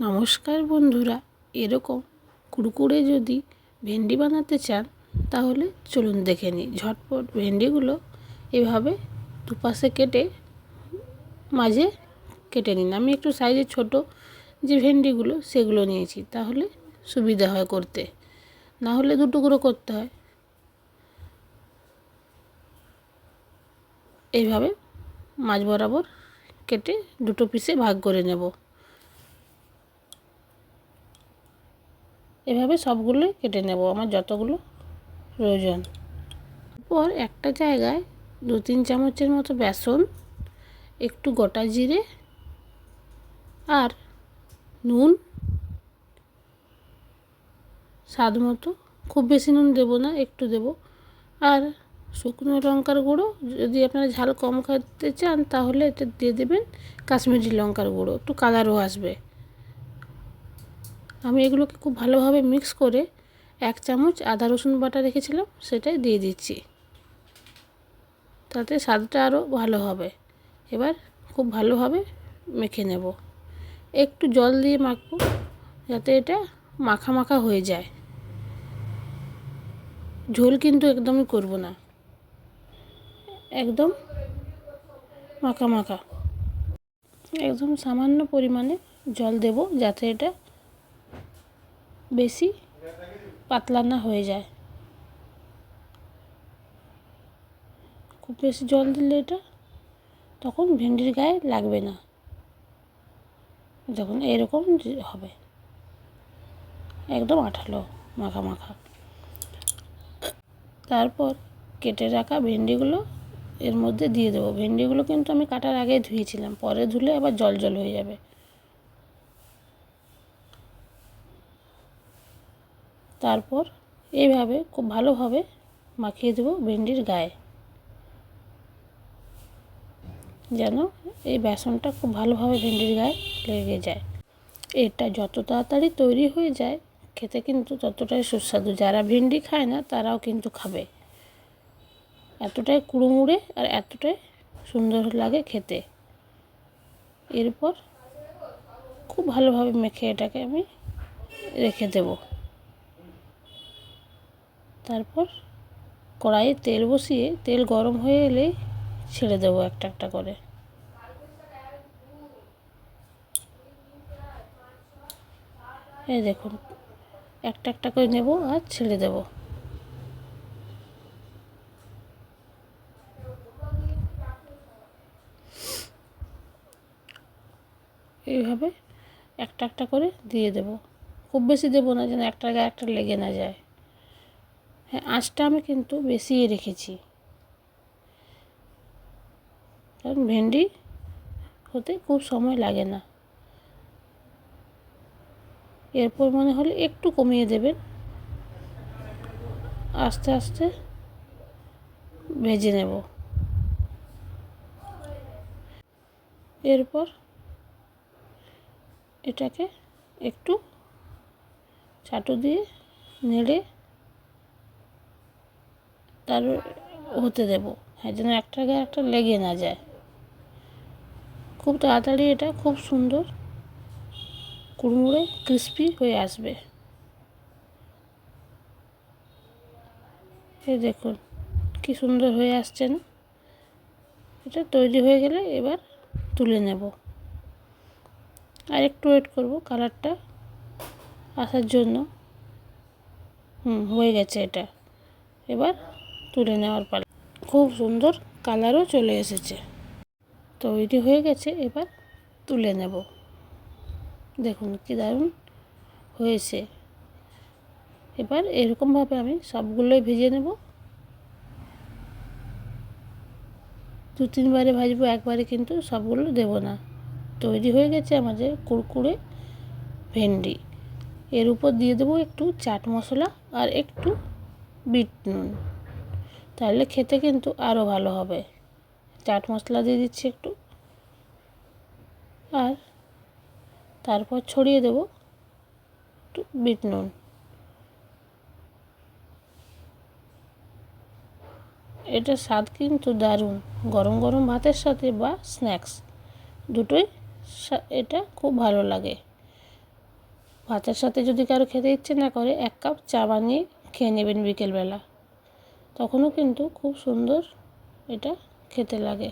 নমস্কার বন্ধুরা, এরকম কুড়কুড়ে যদি ভেন্ডি বানাতে চান, তাহলে চলুন দেখে নিই। ঝটপট ভেন্ডিগুলো এভাবে দুপাশে কেটে, মাঝে কেটে নিন। আমি একটু সাইজে ছোট যে ভেন্ডিগুলো, সেগুলো নিয়েছি, তাহলে সুবিধা হয় করতে। না হলে দু টুকরো করতে হয়। এইভাবে মাঝ বরাবর কেটে দুটো পিসে ভাগ করে নেব। এভাবে সবগুলো কেটে নেব, আমার যতগুলো প্রয়োজন। পর একটা জায়গায় দু তিন চামচের মতো বেসন, একটু গোটা জিরে আর নুন। স্বাদ মতো, খুব বেশি নুন দেবো না, একটু দেব। আর শুকনো লঙ্কার গুঁড়ো, যদি আপনারা ঝাল কম খেতে চান, তাহলে এটা দিয়ে দেবেন কাশ্মীরি লঙ্কার গুঁড়ো, একটু কালারও আসবে। আমি এগুলোকে খুব ভালোভাবে মিক্স করে এক চামচ আদা, রসুন বাটা রেখেছিলাম, সেটাই দিয়ে দিচ্ছি। তাতে স্বাদটা আরও ভালো হবে। এবার খুব ভালোভাবে মেখে নেব। একটু জল দিয়ে মাখবো, যাতে এটা মাখা মাখা হয়ে যায়। ঝোল কিন্তু একদমই করব না। একদম মাখা মাখা। একদম সামান্য পরিমাণে জল দেব, যাতে এটা বেশি পাতলা না হয়ে যায়। খুব বেশি জল দিলে এটা তখন ভেন্ডির গায়ে লাগবে না। যখন এরকম হবে। একদম আঠালো, মাখা মাখা। তারপর কেটে রাখা ভেন্ডিগুলো এর মধ্যে দিয়ে দেবো। ভেন্ডিগুলো কিন্তু আমি কাটার আগে ধুয়েছিলাম, পরে ধুলে আবার জল জল হয়ে যাবে। তারপর এইভাবে খুব ভালোভাবে মাখিয়ে দেবো ভেন্ডির গায়ে। যেন এই বেসনটা খুব ভালোভাবে ভেন্ডির গায়ে লেগে যায়। এটা যত তাড়াতাড়ি তৈরি হয়ে যায়, খেতে কিন্তু ততটাই সুস্বাদু। যারা ভেন্ডি খায় না, তারাও কিন্তু খাবে। এতটাই কুড়ুমুড়ে আর এতটাই সুন্দর লাগে খেতে। এরপর খুব ভালোভাবে মেখে এটাকে আমি রেখে দেব। তারপর কড়াইয়ে তেল বসিয়ে তেল গরম হয়ে এলেই ছেড়ে দেবো একটা একটা করে। এই দেখুন, একটা একটা করে নেব আর ছেড়ে দেব। এইভাবে একটা একটা করে দিয়ে দেব। খুব বেশি দেবো না যেন একটা গায়ে একটা লেগে না যায়। হ্যাঁ আঁচটা আমি কিন্তু বেশিই রেখেছি। কারণ ভেন্ডি হতে খুব সময় লাগে না। এরপর মনে হলে একটু কমিয়ে দেবেন। আস্তে আস্তে ভেজে নেব। এরপর এটাকে একটু চাটু দিয়ে নেড়ে তার হতে দেব। হ্যাঁ যেন একটা গায়ে একটা লেগে না যায়। খুব তাড়াতাড়ি এটা খুব সুন্দর কুড়মুড়ে ক্রিস্পি হয়ে আসবে। এই দেখুন, কি সুন্দর হয়ে আসছে না? এটা তৈরি হয়ে গেলে এবার তুলে নেব। আর একটু ওয়েট করব কালারটা আসার জন্য। হুম, হয়ে গেছে এটা। এবার তুলে নেওয়ার পালা। খুব সুন্দর কালারও চলে এসেছে। তৈরি হয়ে গেছে, এবার তুলে নেব। দেখুন কি দারুণ হয়েছে। এবার এরকমভাবে আমি সবগুলোই ভেজে নেব। দু তিনবারে ভাজবো, একবারে কিন্তু সবগুলো দেব না। তৈরি হয়ে গেছে আমাদের কুরকুরে ভেন্ডি। এর উপর দিয়ে দেবো একটু চাট মশলা আর একটু বিট নুন। তাহলে খেতে কিন্তু আরও ভালো হবে। চাট মশলা দিয়ে দিচ্ছি একটু। আর তারপর ছড়িয়ে দেব একটু বিট নুন। এটা স্বাদ কিন্তু দারুণ। গরম গরম ভাতের সাথে বা স্ন্যাক্স দুটোই এটা খুব ভালো লাগে। ভাতের সাথে যদি কারও খেতে ইচ্ছে না করে, এক কাপ চা বানিয়ে খেয়ে নেবেন বিকেলবেলা। তখনও কিন্তু খুব সুন্দর এটা খেতে লাগে।